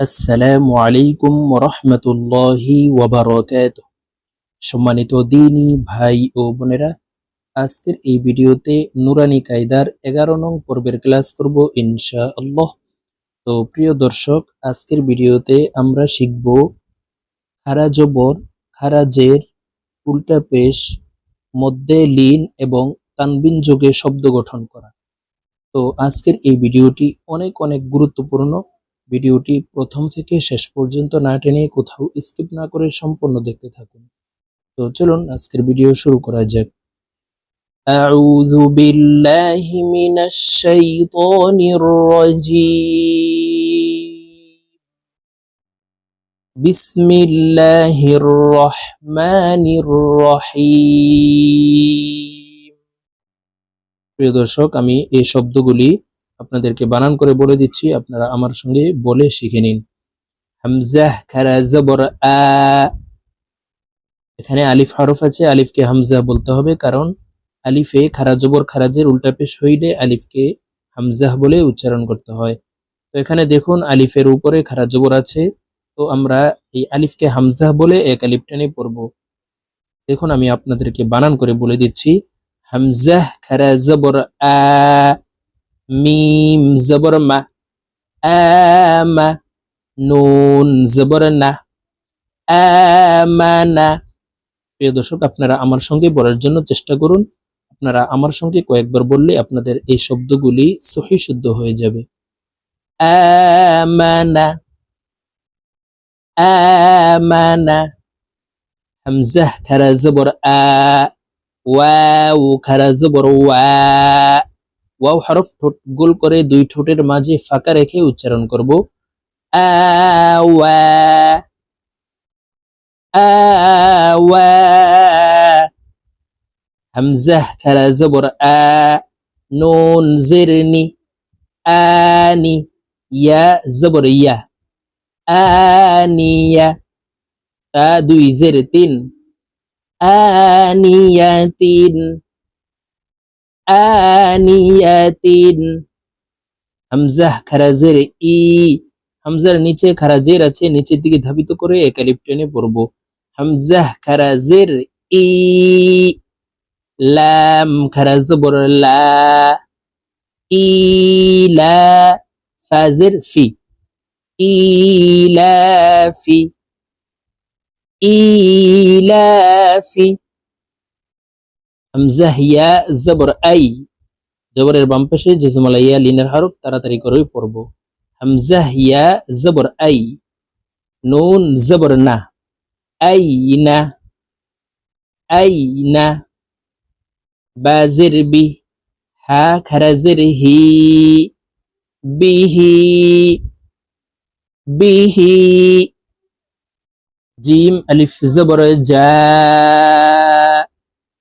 আসসালামু আলাইকুম রহমতুল্লাহি ওয়াবারকাত সম্মানিত দিনী ভাই ও বোনেরা, আজকের এই ভিডিওতে নুরানি কায়দার এগারো নং পর্বের ক্লাস করব ইনশা আল্লাহ তো প্রিয় দর্শক, আজকের ভিডিওতে আমরা শিখব খারা জবর খারা জের উল্টা পেশ, মধ্যে লিন এবং তানবিন যোগে শব্দ গঠন করা। তো আজকের এই ভিডিওটি অনেক অনেক গুরুত্বপূর্ণ। ভিডিওটি প্রথম থেকে শেষ পর্যন্ত না টেনে কোথাও স্কিপ না করে সম্পূর্ণ দেখতে থাকুন তো চলুন আজকের ভিডিও শুরু করা যাক أعوذ بالله من الشيطان الرجيم بسم الله الرحمن الرحيم প্রিয় দর্শক আমি এই শব্দগুলি আপনাদেরকে বানান করে বলে দিচ্ছি, আপনারা আমার সঙ্গে বলে শিখে নিন। এখানে আলিফ হরফ আছে, আলিফকে হামজা বলতে হবে, কারণ আলিফে খারা জবর খারাজের উল্টা পেশ হইলে আলিফকে হামজাহ বলে উচ্চারণ করতে হয়। তো এখানে দেখুন, আলিফের উপরে খারা জবর আছে, তো আমরা এই আলিফকে হামজাহ বলে এক আলিফ টেনে পড়ব। দেখুন, আমি আপনাদেরকে বানান করে বলে দিচ্ছি, হামজাহ খারা জবর আ। মিম জবর মা আমা নুন জবর না আমানা প্রিয় দর্শক, আপনারা আমার সঙ্গে বলার জন্য চেষ্টা করুন। আপনারা আমার সঙ্গে কয়েকবার বললে আপনাদের এই শব্দগুলি সহি শুদ্ধ হয়ে যাবে। আমানা আমানা হামজাহ খারা জবর আ ওয়াও খারা জবর ওয়া ওয়াও হরফ ঠোঁট গোল করে দুই ঠোঁটের মাঝে ফাঁকা রেখে উচ্চারণ করব। নুন জিরনি ইয়া ইয়া আনিয়া দুই জের তিন আনিয়াতিন আনিয়াতিন। হামজাহ খারাজের ই, হামজার নিচে খারাজের আছে, নিচের দিকে ধাবিত করে একালিপ টেনে পড়ব। হামজাহ খারাজের ই, লাম খারাজ বড় লা ইলা ফাজের ফি। ইলাফি ইলাফি হামজাহ ইয়া জবর আই। জবরের বাম পাশে জজমালা ইয়া লিনের হরফ তাড়াতাড়ি করে পড়ব। হামজাহ ইয়া জবর আই। নুন জবর না। আইনা আইনা বাজির বি। হা খারাজির হি। বিহি। বিহি। জিম আলিফ জবর যা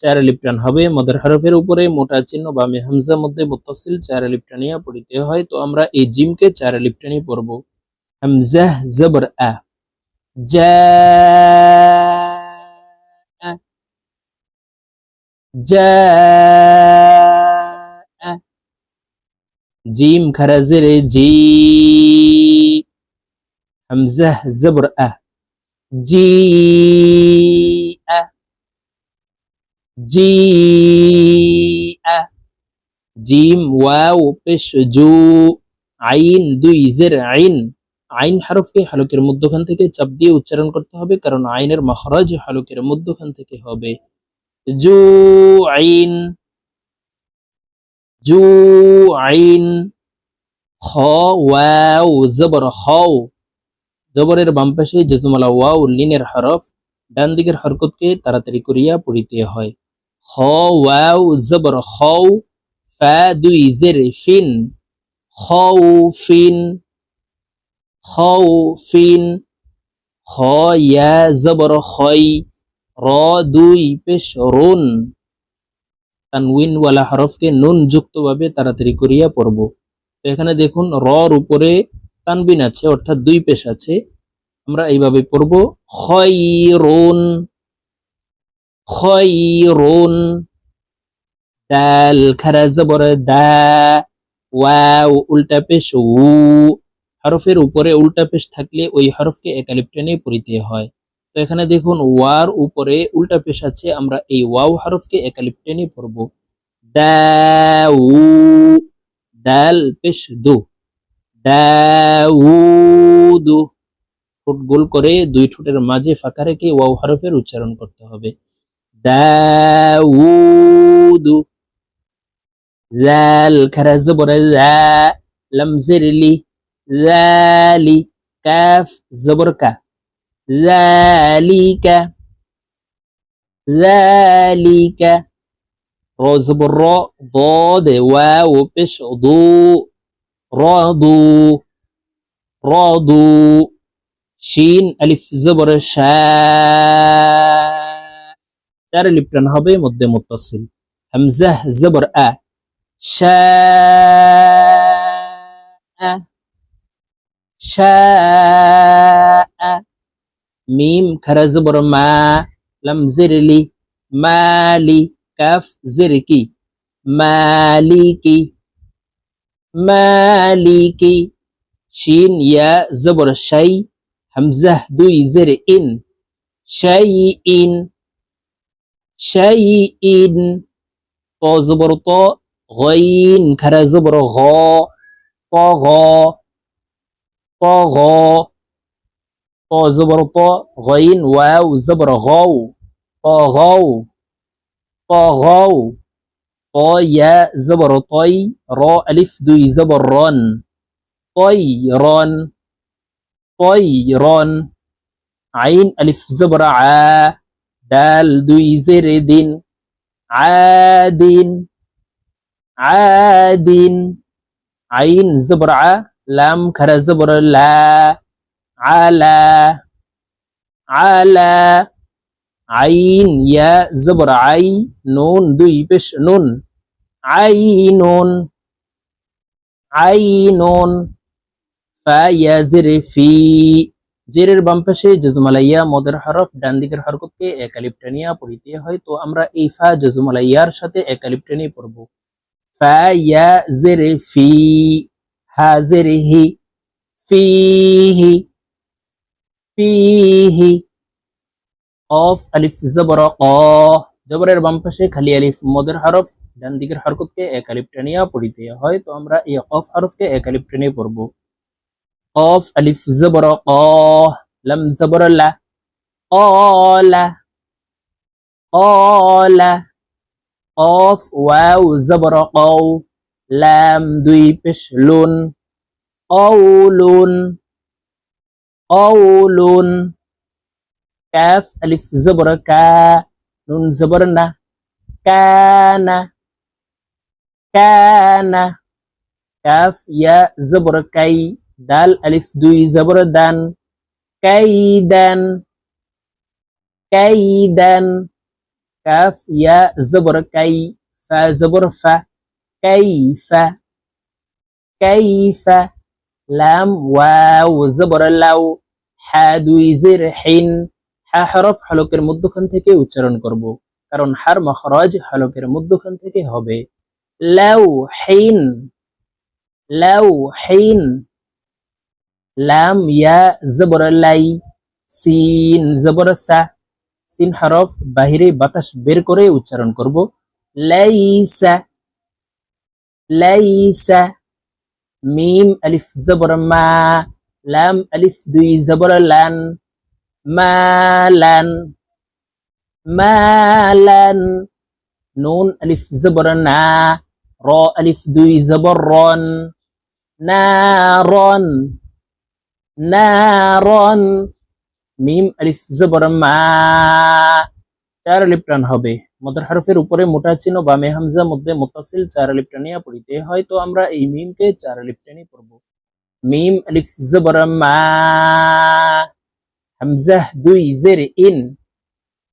চার লিপ্টান হবে। মদের হরফের উপরে মোটা চিহ্ন বামে হামজা মধ্যে মুত্তাসিল চার আলিফ টানিয়া পড়িতে হয়। তো আমরা এই জিমকে চার আলিফ টানিয়ে পড়ব। হামজাহ জবর, আ। জিম খারাজের জি। হামজাহ জবর, আ। জি, আ। জি আ জিম ওয়াও পেশ জু আইন দুই জের আইন আইন হারফকে হালকের মধ্যখান থেকে চাপ দিয়ে উচ্চারণ করতে হবে কারণ আইনের মখরাজ হালকের মধ্যখান থেকে হবে। জু আইন জু আইন খ ওয়াও জবর খাও জবরের বাম পাশে জজমালা, ওয়াও, লিনের হরফ, ডান দিকের হরকতকে তাড়াতাড়ি করিয়া পড়িতে হয়। খ ওয়াও জবর খাও ফা দুই জের ফিন খাও ফিন খাও ফিন খ ইয়া জবর খই র দুই পেশ রুন তানউইন ওয়ালা হরফকে নুন যুক্তভাবে তাড়াতাড়ি করিয়া পড়ব এখানে দেখুন রর উপরে তানবিন আছে অর্থাৎ দুই পেশ আছে আমরা এইভাবে পড়ব খয়রুন খয়রুন দাল খারা জবর দা ওয়াও উল্টা পেশ উ। হরফের উপরে উল্টা পেশ থাকলে ওই হরফকে একালিপ টেনে পড়িতে হয়। তো এখানে দেখুন, ওয়ার উপরে উল্টা পেশ আছে, আমরা এই ওয়াও হরফকে একালিপ টেনে পড়ব দাউ দাল পেশ দু। দাউদু ঠোঁট গোল করে দুই ঠোঁটের মাঝে ফাঁকা রেখে ওয়াও হরফের উচ্চারণ করতে হবে। داوود ذال كرزبر ذا لم زر لي. ذالي كاف زبركة ذلك. ذلك. رو زبر رو. ضاد واو بش ضو. راضو. راضو. شين ألف زبر شاد চার আলিফ টান হবে মধ্যে মুত্তাসিল হামজাহ জবর আ শা শা মিম খারা জবর মা লাম জিরলি মালি কাফ জিরকি মালিকি মালিকি শিন ইয়া জবর শাই হামজাহ দুই জের ইন শাই শাইইন ত জবর ত গইন খারা জবর গ ত গ ত গ ত জবর ত গইন ওয়াও জবর গও ত গও ত গও ত ইয়া জবর তই র আলিফ দুই জবর রন তই রন তই রন আইন আলিফ জবর আ দাল দুই জের দিন, আদিন আদিন, আইন জবর আ, লাম খারা জবর লা, আলা আলা, আইন ইয়া জবর আই, নুন দুই পেশ, নুন আইনুন আইনুন ফা ইয়াজির ফি। জেরের বাম পাশে জজমালাইয়া, মদের হরফ ডান দিকের হরকতকে একালিপ টানিয়া পড়িতে হয়। তো আমরা এই ফা জজমালাইয়ার সাথে একালিপ টানিয়ে পড়ব। ফা, ইয়া, জেরে, ফি, হা, জেরে, হি ফিহি ফিহি অফ, আলিফ, জবর, ক। জবরের বাম পাশে খালি আলিফ, মদের হরফ ডান দিকের হরকতকে একালিপ টানিয়া পড়িতে হয়। তো আমরা এই অফ হরফকে একালিপ টানিয়ে পড়ব। قاف ألف زبر قاه لم زبر لا قال قال قاف واو زبر قو لام দুই পেশ লুন قول قول كاف ألف زبر كا نون زبرنا كان كان كاف يا زبر كي দাল আলিফ দুই জবর দান কাইদান কাইদান কাফ, ইয়া, জবর, কাই, ফা, জবর, ফা কাইফা কাইফা লাম, ওয়াও, জবর লাউ হা, দুই, জের, হিন, হা, হরফ হলকের মধ্যখান থেকে উচ্চারণ করব, কারণ হার মখরাজ হলকের মধ্যখান থেকে হবে। লাউ হিন লাউ হিন লাম ইয়া জবর লাই সিন জবর সা সিন হরফ বাহিরে বাতাস বের করে উচ্চারণ করব লাইসা লাইসা মিম আলিফ জবর মা লাম আলিফ দুই জবর লান মালান মালান নুন আলিফ জবর না র আলিফ দুই জবর রন নারন নারন, মিম, আলিফ, জবর চার আলিফ টান হবে। মদর হরফের উপরে মোটা চিহ্ন বামে হামজা মধ্যে মুতাসিল চার আলিফ টানিয়া পড়িতে হয়, তো আমরা এই মিমকে চার আলিফ টানি পড়ব। মিম, আলিফ, জবর, মা। হামজা, দুই, জের, ইন।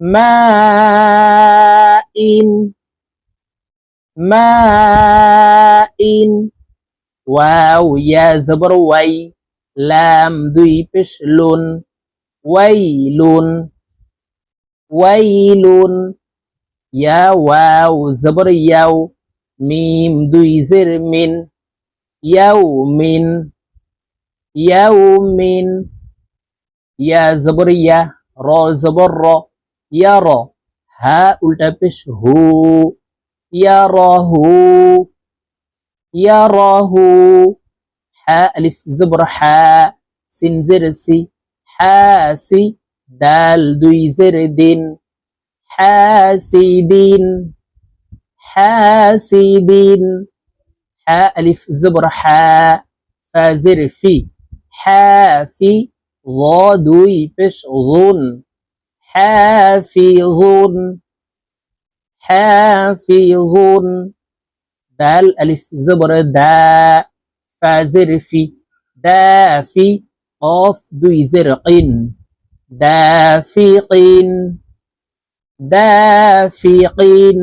মা ইন। মা, ইন। ওয়াও, ইয়া, জবর, ওয়াই। লাম দুই পেশ লুন ওয়াইলুন ওয়াইলুন ইয়া ওয়াও জবর ইয়াও মিম দুই জের মিন ইয়াও মিন ইয়াউমিন ইয়া জবর ইয়া র জবর র ইয়া র হা উল্টা পেশ হু ইয়া র হু ইয়া র হা আলিফ জবর হা সিন জের সি হাসি দাল দুই জের দিন হাসিদিন হাসিদিন হা আলিফ জবর হা ফাজির ফি হাফি জ দুই পেশ জুন হাফিজুন হাফিজুন দাল আলিফ জবর দা فازر في دافي قاف دو زرق دافقين دافقين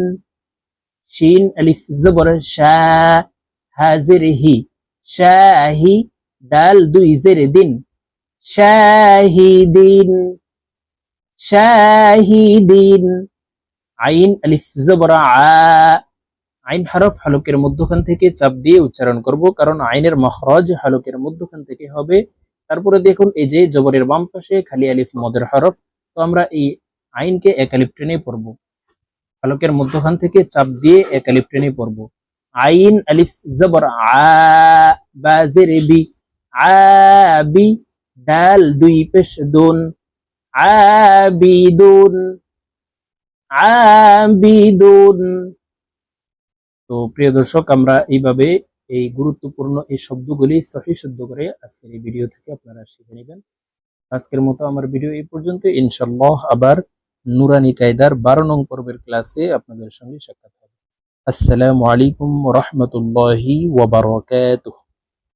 شين ألف زبر شا هازره شاهي دال ذي زرد شاهدين شاهدين عين ألف زبر عاء আইন হরফ হলকের মধ্যখান থেকে চাপ দিয়ে উচ্চারণ করব, কারণ আইনের মখরজ হলকের মধ্যখান থেকে হবে। তারপরে দেখুন, এই যে জবরের বাম পাশে খালি আলিফ মদের হরফ, তো আমরা এই আইনকে এক আলিফ টেনে পড়ব। হলকের মধ্যখান থেকে চাপ দিয়ে এক আলিফ টেনে পড়ব। আইন আলিফ জবর আ বাজের বি আবি দাল দুই, পেশ, দুন আবিদুন আবিদুন তো প্রিয় দর্শক, আমরা এইভাবে এই গুরুত্বপূর্ণ এই শব্দগুলি সহি শুদ্ধ করে আজকের এই ভিডিও থেকে আপনারা শিখে নেবেন। আজকের মতো আমার ভিডিও এই পর্যন্ত। ইনশাল্লাহ আবার নুরানি কায়দার বারো নং পর্বের ক্লাসে আপনাদের সঙ্গে সাক্ষাৎ হবে। আসসালামু আলাইকুম রহমতুল্লাহি ওয়াবারকাতুহ